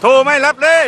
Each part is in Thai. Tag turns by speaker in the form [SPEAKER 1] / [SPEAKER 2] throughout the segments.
[SPEAKER 1] โทรไม่รับเลย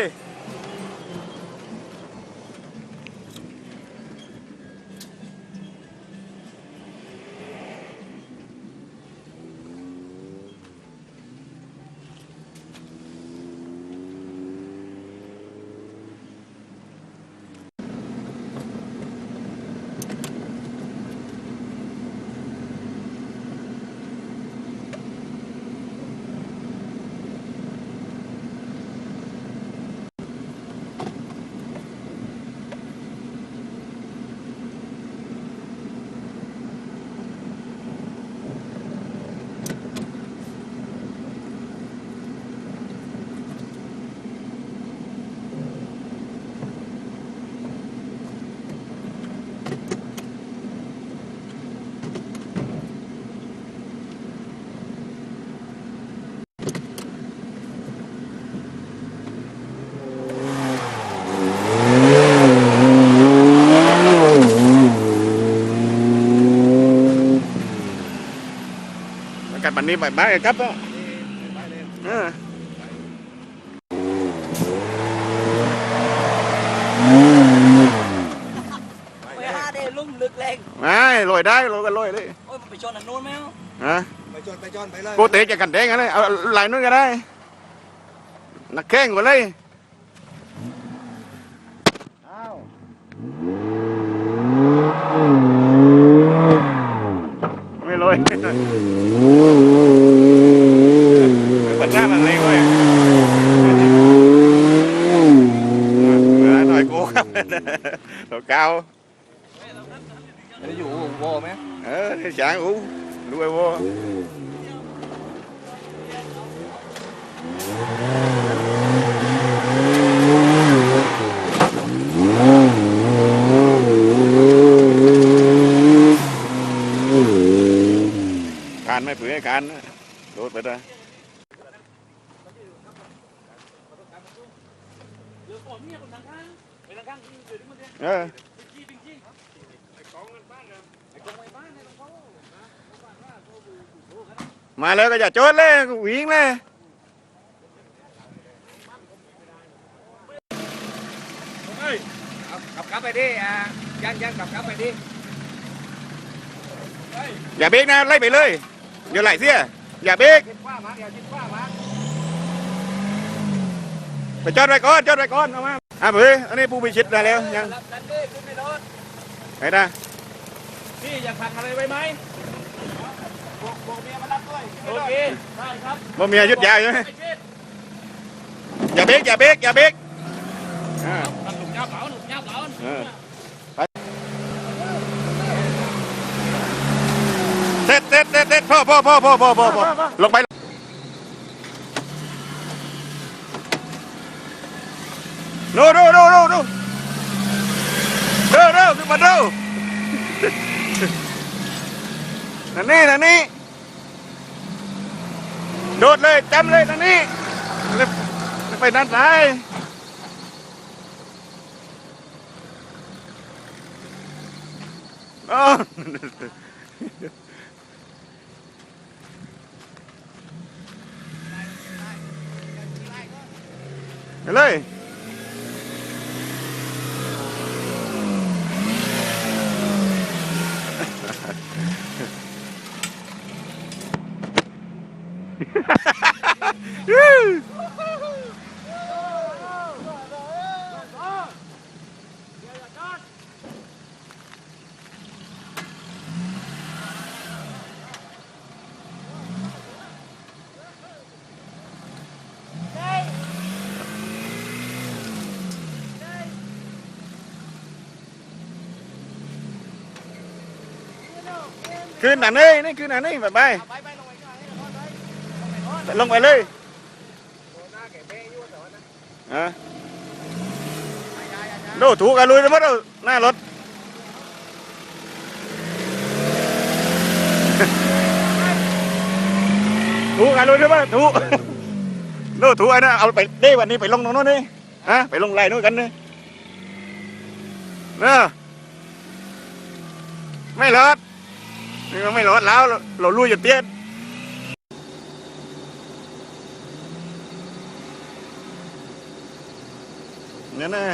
[SPEAKER 1] ได้ลอยกันลอยเลย
[SPEAKER 2] โอ้ยมันไปชนอันนู้นไหมเอา
[SPEAKER 1] ฮะ
[SPEAKER 3] ไปจนไปจนไปเลย
[SPEAKER 1] โกเตะจะกันแดงกันเลยเอาไหลายนู้นก็ได้นักแข่งกว่าเลยอ้าวไม่ ลอยปัญญามันเลยเว้ยเหลือหน่อย กูครับตัวเก่า
[SPEAKER 3] จะอยู่วอไหม
[SPEAKER 1] เออที่ฉางอู้รวยวัวการไม่เผื่อการนะโดดไปได้
[SPEAKER 2] เดี๋ยวก่อนเนี่ยคนทางข้างไปทางข้างเดี๋ยวมันเนี่ย
[SPEAKER 1] เออ
[SPEAKER 2] จี้จริงๆไอ้กองกันบ้านครับไอ้กองไอ้บ้านเนี่ยเขา
[SPEAKER 1] มาเลยก็อย่าโจดเลยวิ่งเลย
[SPEAKER 3] กลับกลับไปดิอะยังยังกลับกลับไปดิ
[SPEAKER 1] อย่าเบรกนะไล่ไปเลย เดี๋ยวไหลเสียอย่าเบรก
[SPEAKER 3] ชิดขวามาเดี๋ยวชิดขวามา
[SPEAKER 1] ไปจอดไว้ก่อนจอดไว้ก่อนเอามาอะเฮ้ยอันนี้ปูไปชิดได้แล้วยัง
[SPEAKER 2] รับดันดิขึ้นไม่รอด
[SPEAKER 1] ไปนะ
[SPEAKER 2] พี่อยากผักอะไรไว้ไหมบอกบอกเมียมารับด้วยโอเคได้ครับ
[SPEAKER 1] บ่มีอายุดยาวใช่ไหม
[SPEAKER 2] ไอ้เช็ด
[SPEAKER 1] อย่าเบรกอย่าเบรกอย่าเบรกอ่า
[SPEAKER 2] ตัดหนุ่มยาวเก๋าหนุ่มยาวเก๋า
[SPEAKER 1] เออ เสร็จเสร็จเสร็จเสร็จพ่อพ่อพ่อพ่อพ่อพ่อพ่อลงไปโน่โน่โน่โน่โน่เร็วเร็วขึ้นมาเร็วนั่นนี่นั่นนี่โดดเลยจำเลยนั่นนี่ไปด้านซ้ายอ๋อ ไปเลยฮ่าฮ่าฮ่า นี่นี่คืนหนนี่ไปไป
[SPEAKER 3] ไปไปลงไปก่อนให้ลงไป
[SPEAKER 1] ลงไปเลย
[SPEAKER 3] หน้าแกเบ้ยุ่งแต่ว่านะ
[SPEAKER 1] อะดูถูกกันลุยเลยมั้งหน้ารถถูกกันลุยเลยมั้งถูกดูถูกอันนั้นเอาไปเด้วันนี้ไปลงตรงโน้นนี่ฮะไปลงไรนู้นกันนี่เนอะไม่รอด นี่มัไม่รอดแล้ว เราลุยอยู่เตี้ยเนี่ยนะ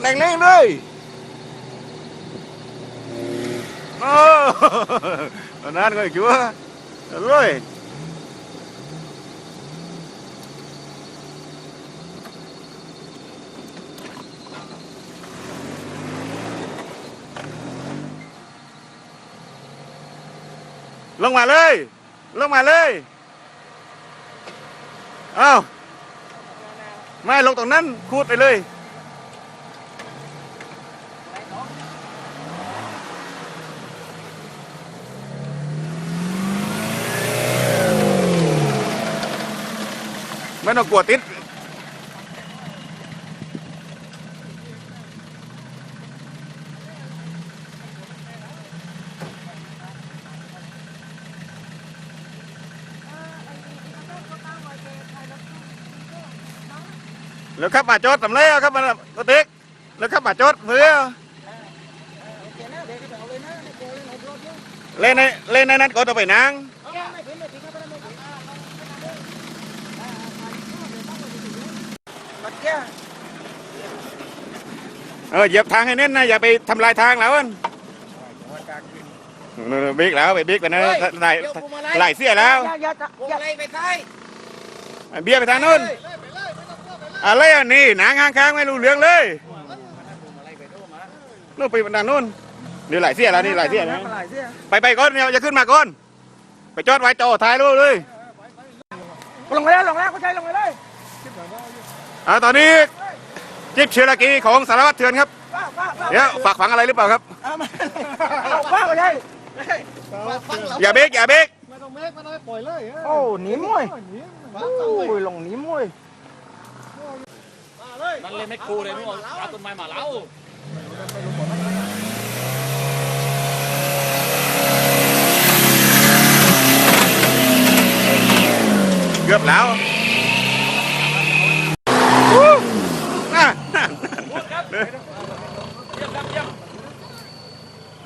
[SPEAKER 1] แรงๆเลยโอ้ตอนนั้นก็ชัวร์เลงมาเลย ลงมาเลยเอ้าไม่ลงตรงนั้นคูดไปเลยไม่ต้องกลัวติด แล้วครับมาจอดทำไรอะครับมาตัวเต็กแล้วครับมาจอดเพื่อเล่นในเล่นในนั้นก็ต้องไปนั่งเออเหยียบทางให้เน้นนะอย่าไปทำลายทางแล้วอันเออบิ๊กแล้วไปบิ๊กไปนะไหลไหลเสียแล้ว
[SPEAKER 3] อย่าอย่าอย่าอะไรไปซ้าย
[SPEAKER 1] เบียร์ไปทางนู้น อะไรอะนี่หนังข้างๆไม่รู้เรื่องเลยนู่นไปทางนู้นเดี๋ยวไหลเสียแล้วนี่ไหลเสียนะไปไปก่อนเนี่ยจะขึ้นมาก่อนไปจอดไว้จอท้ายรูปเลย
[SPEAKER 3] ลงไปแล้วลงแล้วเข้าใจลงไปเลย
[SPEAKER 1] อ่าตอนนี้จิ๊บเชลากีของสารวัตรเถื่อนครับ
[SPEAKER 3] ป้าป้าป้า
[SPEAKER 1] เดี๋ยวฝากฝังอะไรหรือเปล่าครับ
[SPEAKER 3] ป้าเข้าใจ
[SPEAKER 1] อย่าเบรกอย่าเบรก
[SPEAKER 4] ไม่ต้องเมกไม่ต้องปล่อยเลย
[SPEAKER 3] โอ้หนีมวย
[SPEAKER 4] หนี
[SPEAKER 3] โอ้ยลงหนีมวย
[SPEAKER 2] นั่นเลยไม่ครูเลยนู่นเอาต้นไม้มาเล้า
[SPEAKER 1] เกือบแล้วอู้น่ะน่ะ
[SPEAKER 2] ครับเยี่ยมครับเยี่ยม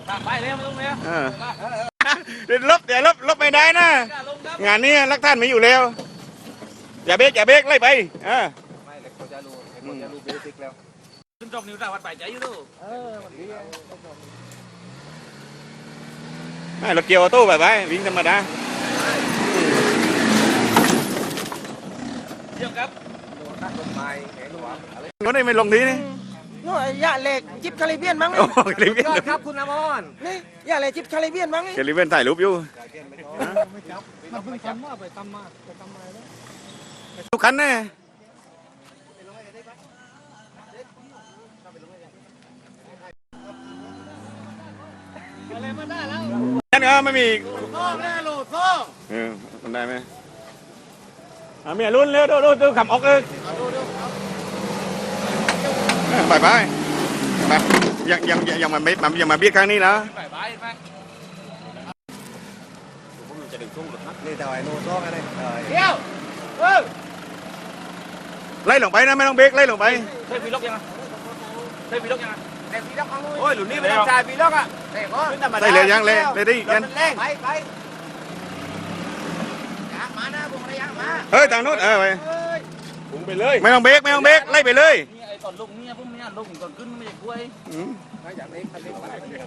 [SPEAKER 2] ตามไปแล้วไม่ต้องแล้ว
[SPEAKER 1] เออเดี๋ยวลบเดี๋ยวลบลบไม่ได้นะ
[SPEAKER 2] กล้าลงครับ
[SPEAKER 1] งานนี้รักท่านไม่อยู่แล้ว อย่าเบรกอย่าเบรกไล่ไปอ่า
[SPEAKER 3] ไม่เลย เขาจะรู้เขาจะรู้เบสิกแล้ว
[SPEAKER 2] ขึ้นตรงนิ้วตาวัดไปใจอยู่ดู
[SPEAKER 1] ไม่รถเกียวออโต้ไปไปวิ่งธรรมดา
[SPEAKER 2] เยี่ยมครับ
[SPEAKER 3] นักต้นไม้แข็งหัวอะไร
[SPEAKER 1] ก็ได้ไม่ลงทีนี่
[SPEAKER 3] นู่นยาเหล็กจิบคาริเบียนมั้ง
[SPEAKER 1] โอ้โหคลิป
[SPEAKER 3] ครับคุณอมรนี่ยาเหล็กจิบคาริเบียนมั้ง
[SPEAKER 1] คลิปเป็นถ่ายรูปอยู่
[SPEAKER 4] ไม่จับมันเพิ่งทำมาไปทำมาไปทำมาแล้ว
[SPEAKER 1] ทุกคันแน่ นั่นก็ไม่มี
[SPEAKER 3] โซ่แน่โลโซ่
[SPEAKER 1] เออมันได้ไหมอะเมียรุ่นเร็วดูดูดูขับออกเลยเออไปไปไปยังยังยังยังมาเบ็ดมายังมาเบียดครั้งนี้แล้ว
[SPEAKER 2] ไปไปไป
[SPEAKER 3] นี่แต่ไอ้โลโซ่กันเลย
[SPEAKER 2] เดี๋ยวเออ
[SPEAKER 1] ไล่ลงไปนะไม่ต้องเบรกไล่ลงไป
[SPEAKER 2] เคยพีล็อกยังเคยพีล็อกยัง
[SPEAKER 3] แต่ปีล็อกเอา
[SPEAKER 2] โอ้ยหลุดนี่ไม่ต้องจ่ายปีล็อกอะ
[SPEAKER 3] แต่ก่อน
[SPEAKER 1] ได้เลยยังเลยเลยได้ยัน
[SPEAKER 3] ไปไปยางมานะพวกอะยางมา
[SPEAKER 1] เฮ้ยทางโน้นเออไป
[SPEAKER 2] พุ่งไปเลย
[SPEAKER 1] ไม่ต้องเบรกไม่ต้องเบรกไล่ไปเลย
[SPEAKER 2] นี่ไอ้ตอนลงเนี่ยพุ่มเนี่ยลงตอนขึ้นไม่ใช่กล้วย
[SPEAKER 1] อืม
[SPEAKER 3] อย่างนี้คันนี้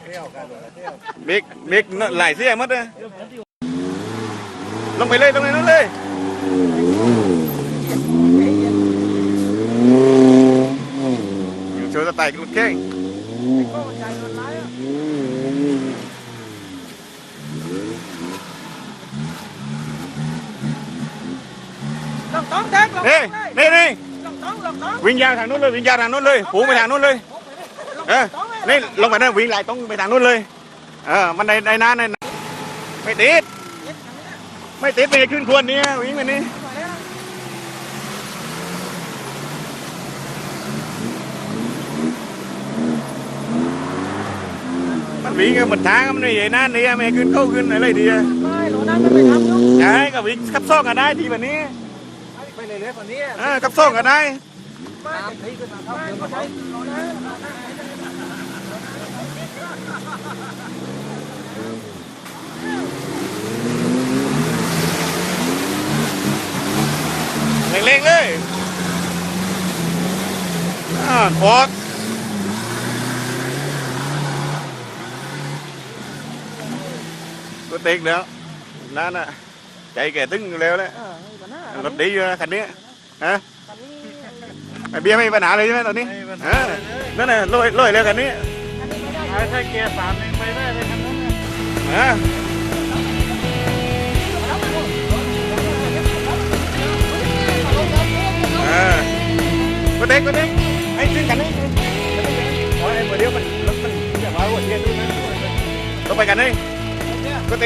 [SPEAKER 3] เที่ยวกันเที่ย
[SPEAKER 1] เบรกเบรกไหลเสียหมดเลยลงไปเลยลงไปนู้นเลยอยู่โชว์สไตล์กรุดแข้ง
[SPEAKER 3] ลองต้องแท็กลอง
[SPEAKER 1] นี่นี่นี่
[SPEAKER 3] ลองต้องลองต้อง
[SPEAKER 1] วิ่งยาวทางนู้นเลยวิ่งยาวทางนู้นเลยผูงไปทางนู้นเลยเออนี่ลงไปนั่นวิ่งไหลต้องไปทางนู้นเลยเออมันในในน้าในไม่ติดไม่ติดไม่ขึ้นควรเนี่ยวิ่งไปนี่มัน วิ่งกันหมดทางมันไม่ใหญ่นั่นนี่ยไม่ขึ้นเข้าขึ้นอะไรดีอะ
[SPEAKER 5] ไม่หนูนั่นมันไปทำอยู่
[SPEAKER 1] ใช่ก็วิ่งขับซ่องกันได้ทีแบบนี้
[SPEAKER 5] ไปเรื่อยๆกว่านี้
[SPEAKER 1] เออขับซ่องกันได้
[SPEAKER 5] น้ำที่ขึ้นมเท่าเดิมก็ใช้
[SPEAKER 1] เร่งๆเลยอ่าขอก ก็เต็กแล้วนั่นน่ะใจแก่ตึ้งอยู่แล้วแหละ
[SPEAKER 5] เออมีปัญหาร
[SPEAKER 1] ถดีอยู่นะคันนี้ฮะ
[SPEAKER 5] ตอนนี้
[SPEAKER 1] ไอเบียร์ไม่มีปัญหาเลยใช่ไหมตอนนี้เออนั่นน่ะลอยลอยแล้วคันนี้
[SPEAKER 5] อันนี้ไม่ได้
[SPEAKER 4] ใช้เกียร์สามเองไปได้เลยคันนั้นน่ะ
[SPEAKER 1] ฮะเออก็เต็กก็เต็กไอ้ขึ้นคันนี้โอ้ยเดี๋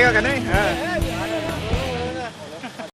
[SPEAKER 1] ยวมันร